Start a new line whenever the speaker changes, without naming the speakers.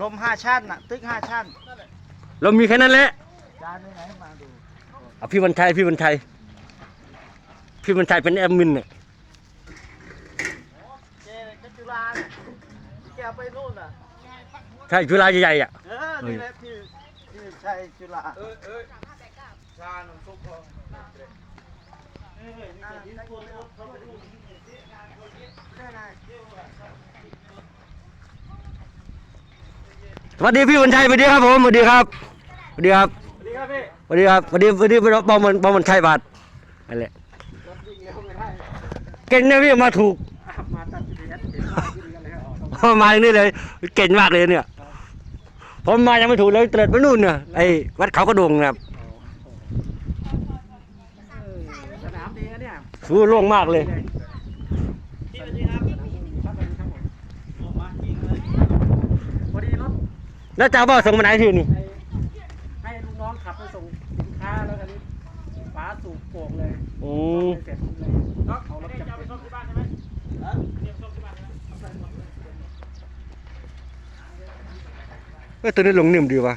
ลมห้าชั้นน่ะตึกห้าชั้น
เรามีแค่นั้นแหละ
จานไหนๆมาดู
เอาพี่วันชัยพี่วันชัยพี่วันชัยเป็นแอดมินเนี่ย
เจกัจุฬาเนี่ยที่แกเอาไปนู่นน่ะ
ใช่จุฬาใหญ่ๆอะ
เออนี่แหละพี่พี่ชัยจุฬา
เอ้ยเอ้ยชาหนมซุปพอ
เออนี่จะยืนคนรถเขาไปดูได้ไง
สวัสดีพี่วันชัยสวัสดีครับผมสวัสดีครับสวัสดีครับ
สวัสดีครับพี่
สวัสดีครับสวัสดีสวัสดีบอมมันบอมมันชัยบาทนั่นแหละ
รถวิ่งเร็วไม่ได้
เก่งนะพี่มาถูก
มาตัดสินใจเห็นว่าวิ่งกันแล้ว
มาอย่างนี้เลย เก่งมากเลยเนี่ย ผมมายังไม่ถูกเลยเตลิดไปนู่นเนี่ยไอ้วัดเขากระดงนะครับสู้โล่งมากเลย
พี่สวัสดีครับครับสวัสดีครับผมโอ้มาจริงเลยพอดีรถ
แล้วจะเอาบ่าส่งมาไหนที่นี่
ให้ให้ลูกน้องขับไปส่งสินค้าแล้วกันนี้ฟ้าสูบโป่งเลย
อืม
เสร็จเลยเอารถจะไปซ่อมที่บ้านใช่ไหมเตรียมซ่อมที่บ้านใช่ไหม
เอ้ยตัวนี้ลงนิ่มดีว่ะ